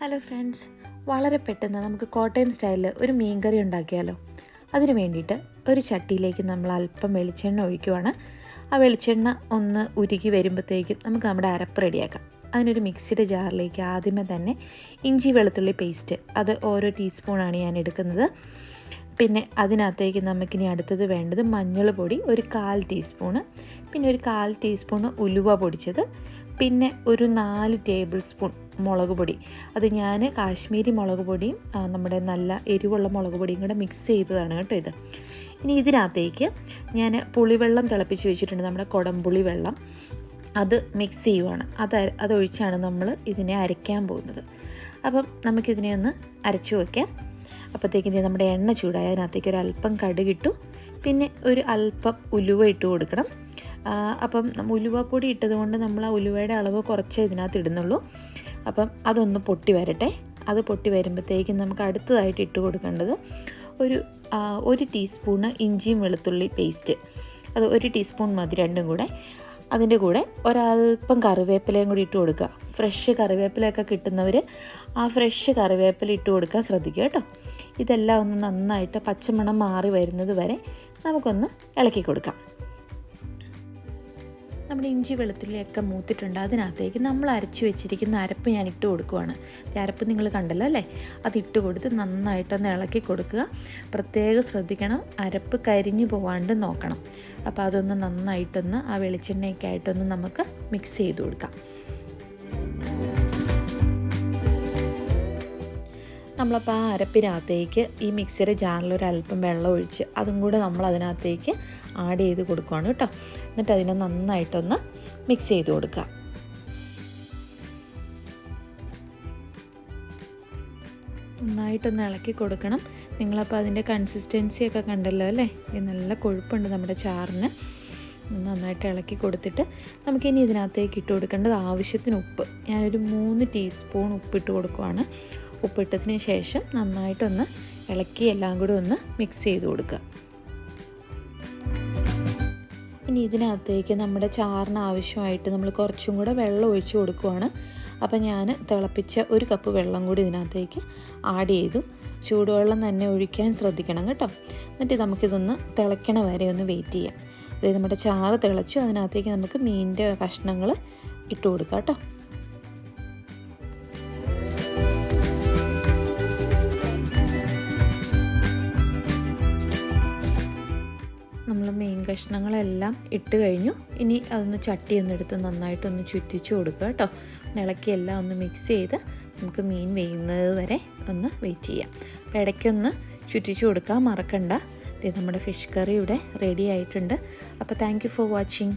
Hello friends വളരെ പെട്ടെന്ന് നമുക്ക് കോട്ടയം സ്റ്റൈലിൽ ഒരു മീൻകറി ഉണ്ടാക്കിയാലോ? അതിന് വേണ്ടിയിട്ട് ഒരു ചട്ടിയിലേക്ക് നമ്മൾ അല്പം വെളിച്ചെണ്ണ ഒഴിക്കുവാണ്. ആ വെളിച്ചെണ്ണ ഒന്ന് ഉരുകി വരുമ്പോഴത്തേക്കും നമുക്ക് നമ്മുടെ അരപ്പ് റെഡിയാക്കാം. അതിനൊരു മിക്സിയുടെ ജാറിലേക്ക് ആദ്യമേ തന്നെ ഇഞ്ചി വെളുത്തുള്ളി പേസ്റ്റ് അത് ഓരോ ടീസ്പൂണാണ് ഞാൻ എടുക്കുന്നത്. പിന്നെ അതിനകത്തേക്ക് നമുക്കിനി അടുത്തത് വേണ്ടത് മഞ്ഞൾ പൊടി ഒരു കാൽ ടീസ്പൂണ് പിന്നെ ഒരു കാൽ ടീസ്പൂണ് ഉലുവ പൊടിച്ചത്. പിന്നെ ഒരു നാല് ടേബിൾ സ്പൂൺ മുളക് പൊടി. അത് ഞാൻ കാശ്മീരി മുളക് പൊടിയും നമ്മുടെ നല്ല എരിവുള്ള മുളക് പൊടിയും കൂടെ മിക്സ് ചെയ്തതാണ് കേട്ടോ ഇത്. ഇനി ഇതിനകത്തേക്ക് ഞാൻ പുളിവെള്ളം തിളപ്പിച്ച് വെച്ചിട്ടുണ്ട് നമ്മുടെ കുടംപുളി വെള്ളം. അത് മിക്സ് ചെയ്യുവാണ്. അത് അതൊഴിച്ചാണ് നമ്മൾ ഇതിനെ അരയ്ക്കാൻ പോകുന്നത്. അപ്പം നമുക്കിതിനെ ഒന്ന് അരച്ചു വയ്ക്കാം അപ്പോഴത്തേക്ക് ഇതിന് നമ്മുടെ എണ്ണ ചൂടായ അതിനകത്തേക്ക് ഒരു അല്പം കടുകിട്ടു. പിന്നെ ഒരു അല്പം ഉലുവ ഇട്ട് കൊടുക്കണം. അപ്പം ഉലുവ ഉലുവപ്പൊടി ഇട്ടത് കൊണ്ട് നമ്മൾ ആ ഉലുവയുടെ അളവ് കുറച്ചേ ഇതിനകത്ത് ഇടുന്നുള്ളൂ. അപ്പം അതൊന്ന് പൊട്ടി വരട്ടെ. അത് പൊട്ടി വരുമ്പോഴത്തേക്കും നമുക്ക് അടുത്തതായിട്ട് ഇട്ട് കൊടുക്കേണ്ടത് ഒരു ഒരു ടീസ്പൂണ് ഇഞ്ചിയും വെളുത്തുള്ളി പേസ്റ്റ്. അത് ഒരു ടീസ്പൂൺ മതി രണ്ടും കൂടെ. അതിന്റെ കൂടെ ഒരല്പം കറിവേപ്പിലയും കൂടി ഇട്ട് കൊടുക്കുക. ഫ്രഷ് കറിവേപ്പിലയൊക്കെ കിട്ടുന്നവർ ആ ഫ്രഷ് കറിവേപ്പില ഇട്ട് കൊടുക്കാൻ ശ്രദ്ധിക്കുക കേട്ടോ. ഇതെല്ലാം ഒന്ന് നന്നായിട്ട് പച്ചമണം മാറി വരുന്നത് വരെ നമുക്കൊന്ന് ഇളക്കി കൊടുക്കാം. നമ്മുടെ ഇഞ്ചി വെളുത്തുള്ളിയൊക്കെ മൂത്തിട്ടുണ്ട്. അതിനകത്തേക്ക് നമ്മൾ അരച്ച് വെച്ചിരിക്കുന്ന അരപ്പ് ഞാൻ ഇട്ട് കൊടുക്കുവാണ്. അരപ്പ് നിങ്ങൾ കണ്ടല്ലോ അല്ലേ? അത് ഇട്ട് കൊടുത്ത് നന്നായിട്ടൊന്ന് ഇളക്കി കൊടുക്കുക. പ്രത്യേകം ശ്രദ്ധിക്കണം. അരപ്പ് കരിഞ്ഞു പോവാണ്ട് നോക്കണം. അപ്പോൾ അതൊന്ന് നന്നായിട്ടൊന്ന് ആ വെളിച്ചെണ്ണയൊക്കെ ആയിട്ടൊന്ന് നമുക്ക് മിക്സ് ചെയ്ത് കൊടുക്കാം. നമ്മളപ്പോൾ ആ അരപ്പിനകത്തേക്ക് ഈ മിക്സിയുടെ ജാറിൽ ഒരു അല്പം വെള്ളം ഒഴിച്ച് അതും കൂടെ നമ്മൾ അതിനകത്തേക്ക് ആഡ് ചെയ്ത് കൊടുക്കുകയാണ് കേട്ടോ. എന്നിട്ട് അതിനെ നന്നായിട്ടൊന്ന് മിക്സ് ചെയ്ത് കൊടുക്കുക. നന്നായിട്ടൊന്ന് ഇളക്കി കൊടുക്കണം. നിങ്ങളപ്പോൾ അതിന്റെ കൺസിസ്റ്റൻസി ഒക്കെ കണ്ടല്ലോ അല്ലേ? നല്ല കൊഴുപ്പുണ്ട് നമ്മുടെ ചാറിന്. നന്നായിട്ട് ഇളക്കി കൊടുത്തിട്ട് നമുക്കിനി ഇതിനകത്തേക്ക് ഇട്ട് കൊടുക്കേണ്ടത് ആവശ്യത്തിന് ഉപ്പ്. ഞാനൊരു മൂന്ന് ടീസ്പൂൺ ഉപ്പിട്ട് കൊടുക്കുവാണ്. ഉപ്പിട്ടതിന് ശേഷം നന്നായിട്ടൊന്ന് ഇളക്കി എല്ലാം കൂടി ഒന്ന് മിക്സ് ചെയ്ത് കൊടുക്കുക. ഇനി ഇതിനകത്തേക്ക് നമ്മുടെ ചാറിന് ആവശ്യമായിട്ട് നമ്മൾ കുറച്ചും കൂടെ വെള്ളം ഒഴിച്ചു കൊടുക്കുവാണ്. അപ്പോൾ ഞാൻ തിളപ്പിച്ച ഒരു കപ്പ് വെള്ളം കൂടി ഇതിനകത്തേക്ക് ആഡ് ചെയ്തു. ചൂടുവെള്ളം തന്നെ ഒഴിക്കാൻ ശ്രദ്ധിക്കണം കേട്ടോ. എന്നിട്ട് നമുക്കിതൊന്ന് തിളയ്ക്കണ വരെ ഒന്ന് വെയിറ്റ് ചെയ്യാം. അതായത് നമ്മുടെ ചാറ് തിളച്ചു അതിനകത്തേക്ക് നമുക്ക് മീനിന്റെ കഷ്ണങ്ങൾ ഇട്ട് കൊടുക്കാം കേട്ടോ. കഷ്ണങ്ങളെല്ലാം ഇട്ട് കഴിഞ്ഞു. ഇനി അതൊന്ന് ചട്ടി ഒന്ന് എടുത്ത് നന്നായിട്ടൊന്ന് ചുറ്റിച്ചു കൊടുക്കുക കേട്ടോ. ഇളക്കി എല്ലാം ഒന്ന് മിക്സ് ചെയ്ത് നമുക്ക് മീൻ വേയുന്നത് വരെ ഒന്ന് വെയിറ്റ് ചെയ്യാം. അപ്പോൾ ഇടയ്ക്കൊന്ന് ചുറ്റിച്ചു കൊടുക്കാൻ മറക്കണ്ട. ദേ നമ്മുടെ ഫിഷ് കറി ഇവിടെ റെഡി ആയിട്ടുണ്ട്. അപ്പോൾ താങ്ക് ഫോർ വാച്ചിങ്